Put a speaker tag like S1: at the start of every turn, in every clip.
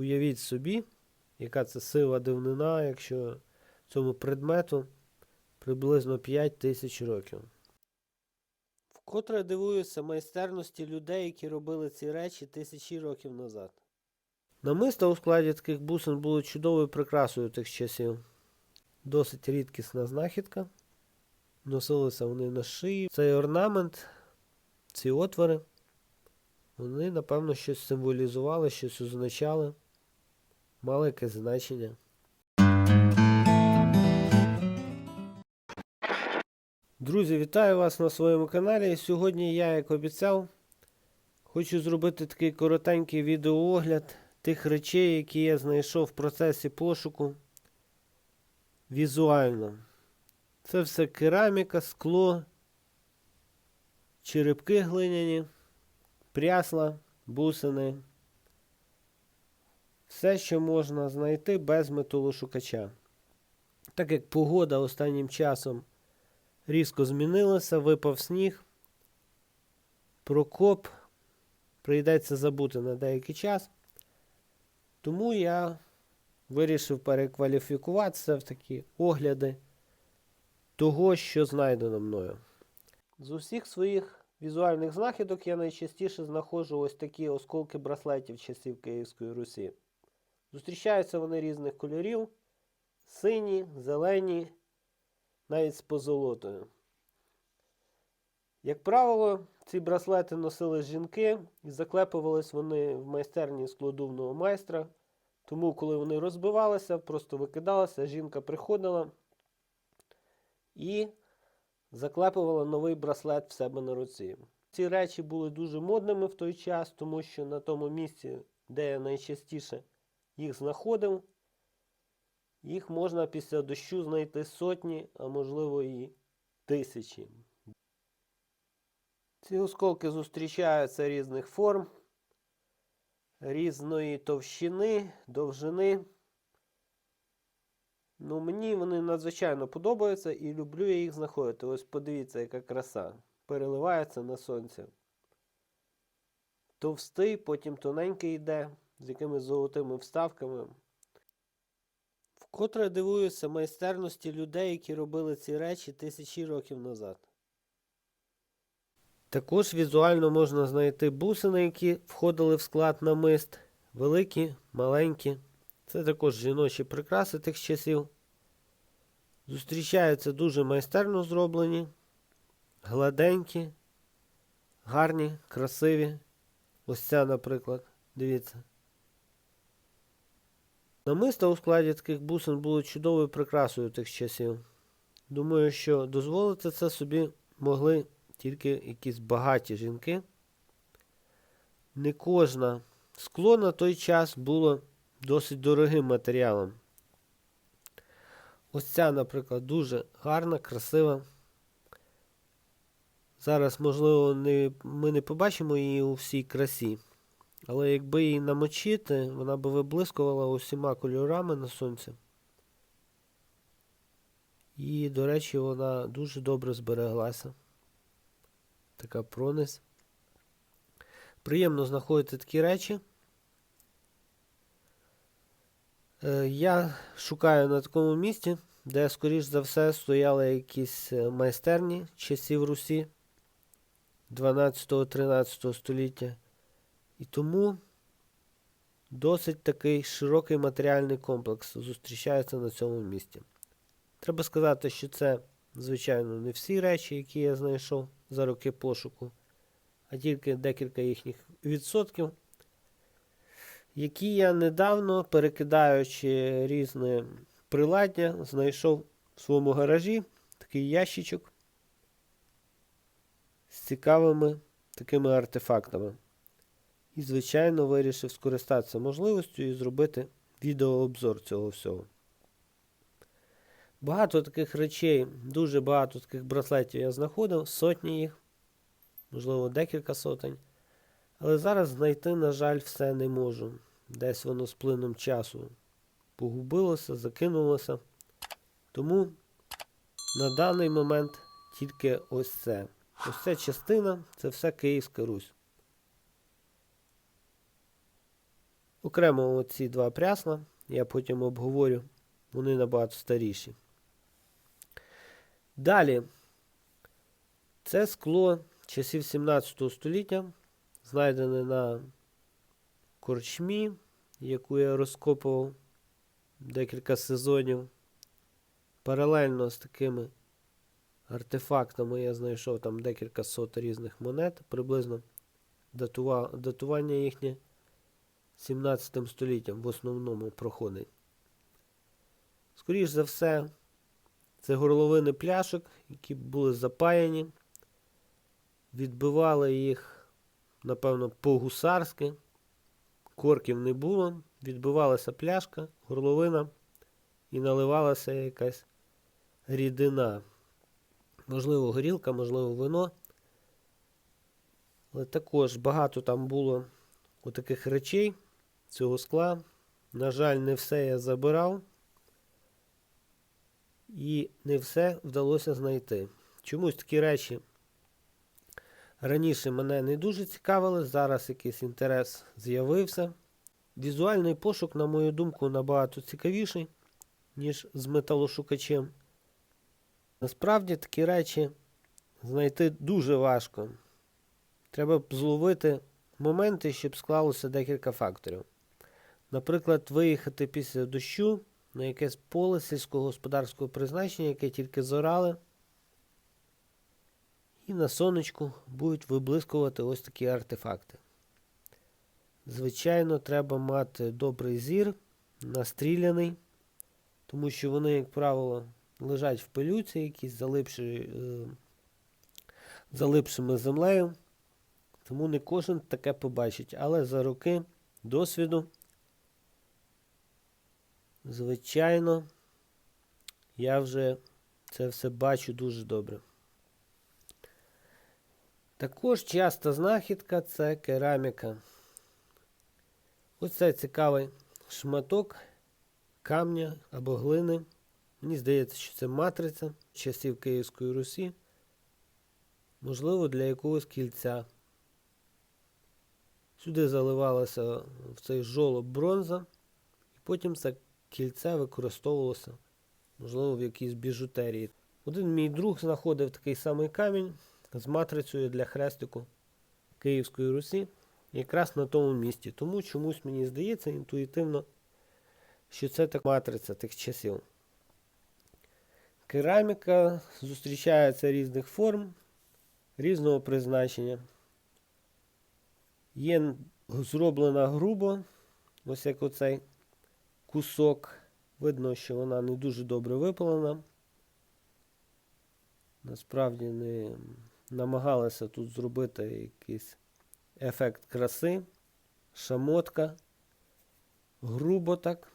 S1: Уявіть собі, яка це сила дивнина, якщо цьому предмету приблизно 5 тисяч років. Вкотре дивуюся майстерності людей, які робили ці речі тисячі років назад. Намиста у складі таких бусин були чудовою прикрасою тих часів. Досить рідкісна знахідка. Носилися вони на шиї. Цей орнамент, ці отвори, вони, напевно, щось символізували, щось означали, мали якесь значення. Друзі, вітаю вас на своєму каналі. Сьогодні я, як обіцяв, хочу зробити такий коротенький відеоогляд тих речей, які я знайшов в процесі пошуку візуально. Це все кераміка, скло, черепки глиняні, прясла, бусини. Все, що можна знайти без металошукача. Так як погода останнім часом різко змінилася, випав сніг, прокоп прийдеться забути на деякий час. Тому я вирішив перекваліфікуватися в такі огляди того, що знайдено мною. З усіх своїх візуальних знахідок я найчастіше знаходжу ось такі осколки браслетів часів Київської Русі. Зустрічаються вони різних кольорів: сині, зелені, навіть з позолотою. Як правило, ці браслети носили жінки і заклепувались вони в майстерні складовного майстра. Тому, коли вони розбивалися, просто викидалися, жінка приходила і заклепувала новий браслет в себе на руці. Ці речі були дуже модними в той час, тому що на тому місці, де я найчастіше їх знаходив, їх можна після дощу знайти сотні, а можливо і тисячі. Ці осколки зустрічаються різних форм, різної товщини, довжини. Ну, мені вони надзвичайно подобаються і люблю я їх знаходити. Ось подивіться, яка краса. Переливається на сонці. Товстий, потім тоненький йде, з якимись золотими вставками. Вкотре дивуюся майстерності людей, які робили ці речі тисячі років назад. Також візуально можна знайти бусини, які входили в склад намист. Великі, маленькі. Це також жіночі прикраси тих часів. Зустрічаються дуже майстерно зроблені, гладенькі, гарні, красиві. Ось ця, наприклад, дивіться. Намиста у складі таких бусин були чудовою прикрасою тих часів. Думаю, що дозволити це собі могли тільки якісь багаті жінки. Не кожна скло на той час було досить дорогим матеріалом. Ось ця, наприклад, дуже гарна, красива. Зараз, можливо, не, ми не побачимо її у всій красі. Але якби її намочити, вона би виблискувала усіма кольорами на сонці. І, до речі, вона дуже добре збереглася. Така пронизь. Приємно знаходити такі речі. Е, Я шукаю на такому місці, де, скоріш за все, стояли якісь е, майстерні часів Русі 12-13 століття. І тому досить такий широкий матеріальний комплекс зустрічається на цьому місці. Треба сказати, що це, звичайно, не всі речі, які я знайшов за роки пошуку, а тільки декілька їхніх відсотків, які я недавно, перекидаючи різне приладдя, знайшов в своєму гаражі такий ящичок з цікавими такими артефактами. І, звичайно, вирішив скористатися можливістю і зробити відеообзор цього всього. Багато таких речей, дуже багато таких браслетів я знаходив, сотні їх, можливо, декілька сотень. Але зараз знайти, на жаль, все не можу. Десь воно з плином часу погубилося, закинулося. Тому на даний момент тільки ось це. Ось ця частина це все Київська Русь. Окремо оці два прясла, я потім обговорю, вони набагато старіші. Далі, це скло часів 17 століття, знайдене на корчмі, яку я розкопував декілька сезонів. Паралельно з такими артефактами я знайшов там декілька сот різних монет, приблизно датува... датування їхнє 17 століттям в основному проходить. Скоріше за все, це горловини пляшок, які були запаяні, відбивали їх, напевно, по-гусарськи, корків не було, відбивалася пляшка, горловина і наливалася якась рідина. Можливо, горілка, можливо, вино. Але також багато там було отаких речей цього скла. На жаль, не все я забирав. І не все вдалося знайти. Чомусь такі речі раніше мене не дуже цікавили, зараз якийсь інтерес з'явився. Візуальний пошук, на мою думку, набагато цікавіший, ніж з металошукачем. Насправді такі речі знайти дуже важко. Треба б зловити моменти, щоб склалося декілька факторів. Наприклад, виїхати після дощу на якесь поле сільськогосподарського призначення, яке тільки зорали, і на сонечку будуть виблискувати ось такі артефакти. Звичайно, треба мати добрий зір, настріляний, тому що вони, як правило, лежать в пилюці, якісь залипші, е, залипшими землею. Тому не кожен таке побачить. Але за роки досвіду, звичайно, я вже це все бачу дуже добре. Також часта знахідка це кераміка. Ось цей цікавий шматок камня або глини. Мені здається, що це матриця часів Київської Русі. Можливо, для якогось кільця. Сюди заливалося в цей жолоб бронза, і потім це кільце використовувалося, можливо, в якійсь біжутерії. Один мій друг знаходив такий самий камінь з матрицею для хрестику Київської Русі, якраз на тому місці. Тому чомусь мені здається інтуїтивно, що це так матриця тих часів. Кераміка зустрічається різних форм, різного призначення. Є зроблена грубо, ось як оцей кусок. Видно, що вона не дуже добре випалена. Насправді не намагалася тут зробити якийсь ефект краси, шамотка, грубо так.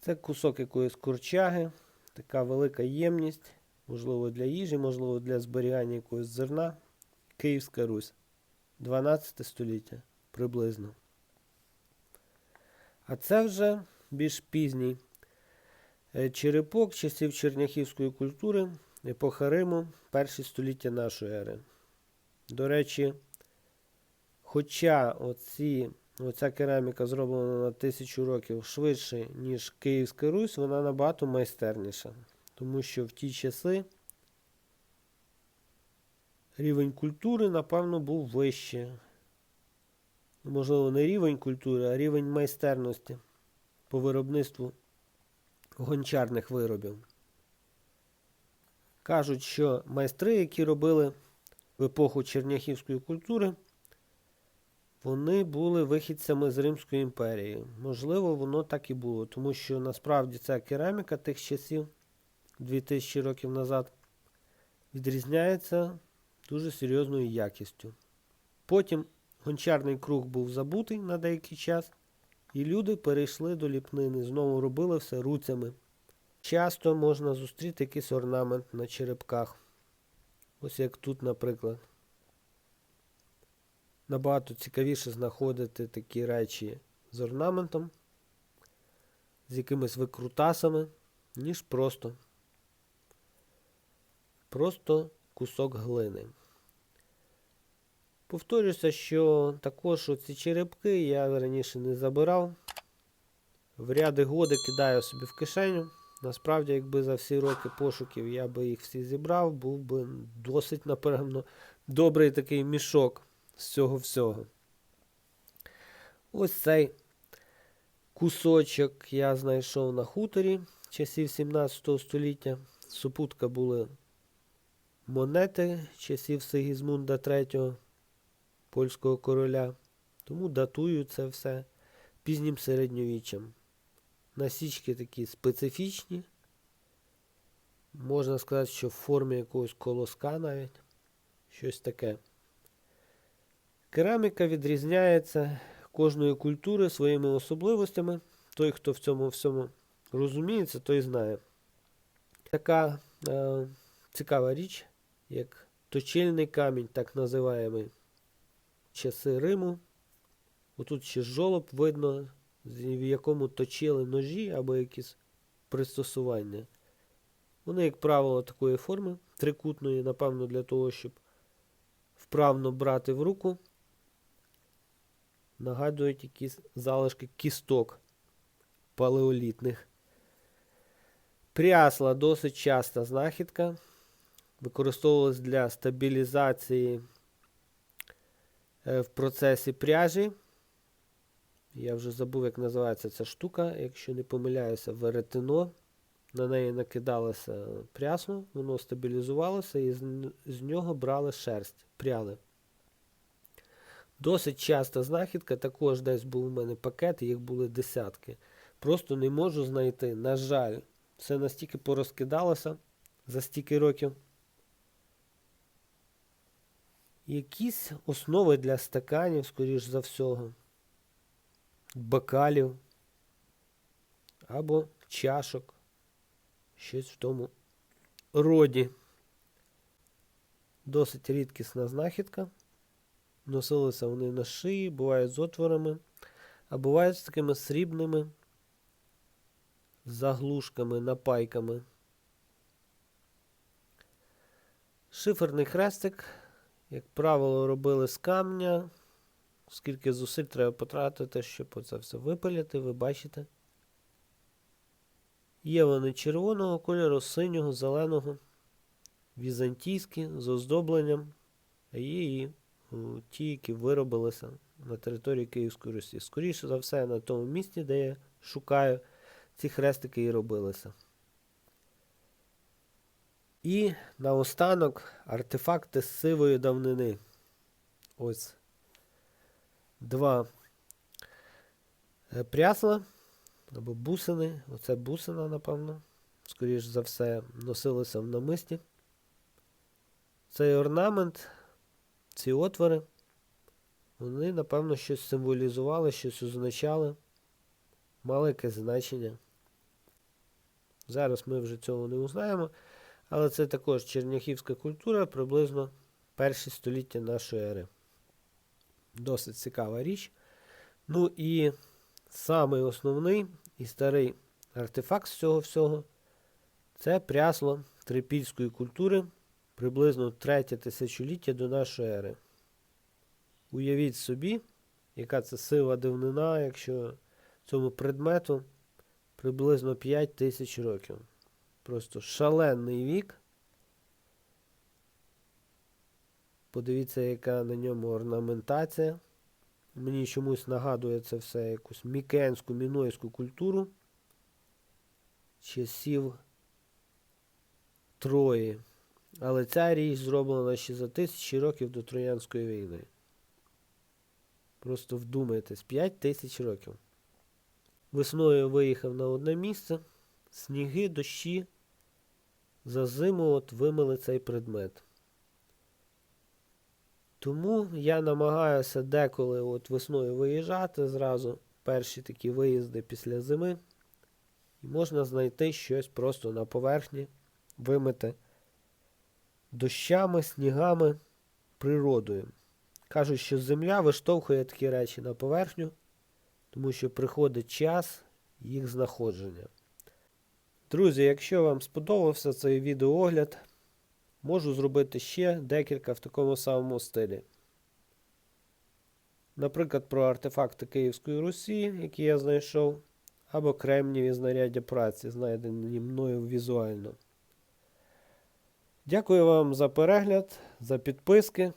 S1: Це кусок якоїсь курчаги, така велика ємність, можливо, для їжі, можливо, для зберігання якогось зерна. Київська Русь. 12 століття приблизно. А це вже більш пізній е, черепок часів черняхівської культури, епоха Риму, перші століття нашої ери. До речі, хоча оці, оця кераміка зроблена на тисячу років швидше, ніж Київська Русь, вона набагато майстерніша. Тому що в ті часи рівень культури, напевно, був вище. Можливо, не рівень культури, а рівень майстерності по виробництву гончарних виробів. Кажуть, що майстри, які робили в епоху черняхівської культури, вони були вихідцями з Римської імперії. Можливо, воно так і було, тому що насправді ця кераміка тих часів 2000 років назад відрізняється дуже серйозною якістю. Потім гончарний круг був забутий на деякий час, і люди перейшли до ліпнини, знову робили все руцями. Часто можна зустріти якийсь орнамент на черепках. Ось як тут, наприклад. Набагато цікавіше знаходити такі речі з орнаментом, з якимись викрутасами, ніж просто. Просто кусок глини. Повторюся, що також оці черепки я раніше не забирав. В ряди годи кидаю собі в кишеню. Насправді, якби за всі роки пошуків я би їх всі зібрав, був би досить, напевно, добрий такий мішок з цього всього. Ось цей кусочок я знайшов на хуторі часів 17 століття. Супутка були монети часів Сигізмунда III, польського короля. Тому датую це все пізнім середньовіччям. Насічки такі специфічні. Можна сказати, що в формі якогось колоска навіть. Щось таке. Кераміка відрізняється кожної культури своїми особливостями. Той, хто в цьому всьому розуміється, той знає. Така е, цікава річ, як точильний камінь, так називаємий часи Риму. Отут ще жолоб видно, в якому точили ножі або якісь пристосування. Вони, як правило, такої форми, трикутної, напевно, для того, щоб вправно брати в руку, нагадують якісь залишки кісток палеолітних. Прясла досить часта знахідка. Використовувалась для стабілізації в процесі пряжі. Я вже забув, як називається ця штука. Якщо не помиляюся, веретено. На неї накидалося прясно, воно стабілізувалося і з, з нього брали шерсть, пряли. Досить часта знахідка, також десь був у мене пакет, їх були десятки. Просто не можу знайти. На жаль, все настільки порозкидалося за стільки років. Якісь основи для стаканів, скоріш за всього, бокалів або чашок. Щось в тому роді. Досить рідкісна знахідка. Носилися вони на шиї, бувають з отворами, а бувають з такими срібними заглушками, напайками. Шиферний хрестик, як правило, робили з камня. Скільки зусиль треба потратити, щоб це все випиляти, ви бачите. Є вони червоного кольору, синього, зеленого, візантійські з оздобленням, а є і ті, які виробилися на території Київської Русі. Скоріше за все, на тому місці, де я шукаю, ці хрестики і робилися. І наостанок артефакти з сивої давнини. Ось два е, прясла або бусини. Оце бусина, напевно. Скоріш за все, носилося в намисті. Цей орнамент, ці отвори, вони, напевно, щось символізували, щось означали, мали якесь значення. Зараз ми вже цього не узнаємо, але це також черняхівська культура приблизно перші століття нашої ери. Досить цікава річ. Ну і самий основний і старий артефакт з цього всього це прясло трипільської культури приблизно третє тисячоліття до нашої ери. Уявіть собі, яка це сива дивнина, якщо цьому предмету приблизно 5 тисяч років. Просто шалений вік. Подивіться, яка на ньому орнаментація. Мені чомусь нагадує це все якусь мікенську мінойську культуру часів Трої. Але ця річ зроблена ще за тисячі років до Троянської війни. Просто вдумайтесь, 5 тисяч років. Весною виїхав на одне місце, сніги, дощі. За зиму от вимили цей предмет. Тому я намагаюся деколи от весною виїжджати зразу перші такі виїзди після зими. І можна знайти щось просто на поверхні, вимити дощами, снігами, природою. Кажуть, що земля виштовхує такі речі на поверхню, тому що приходить час їх знаходження. Друзі, якщо вам сподобався цей відеоогляд, можу зробити ще декілька в такому самому стилі. Наприклад, про артефакти Київської Русі, які я знайшов, або кремнієві знаряддя праці, знайдені мною візуально. Дякую вам за перегляд, за підписки.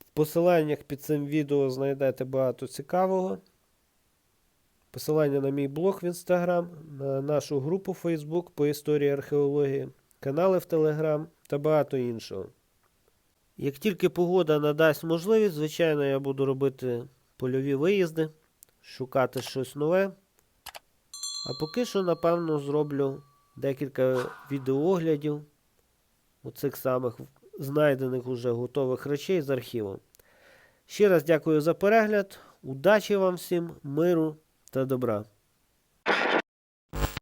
S1: В посиланнях під цим відео знайдете багато цікавого. Посилання на мій блог в Інстаграм, на нашу групу Facebook по історії археології, канали в Телеграм та багато іншого. Як тільки погода надасть можливість, звичайно, я буду робити польові виїзди, шукати щось нове. А поки що, напевно, зроблю декілька відеооглядів оцих самих знайдених уже готових речей з архіву. Ще раз дякую за перегляд. Удачі вам всім, миру та добра.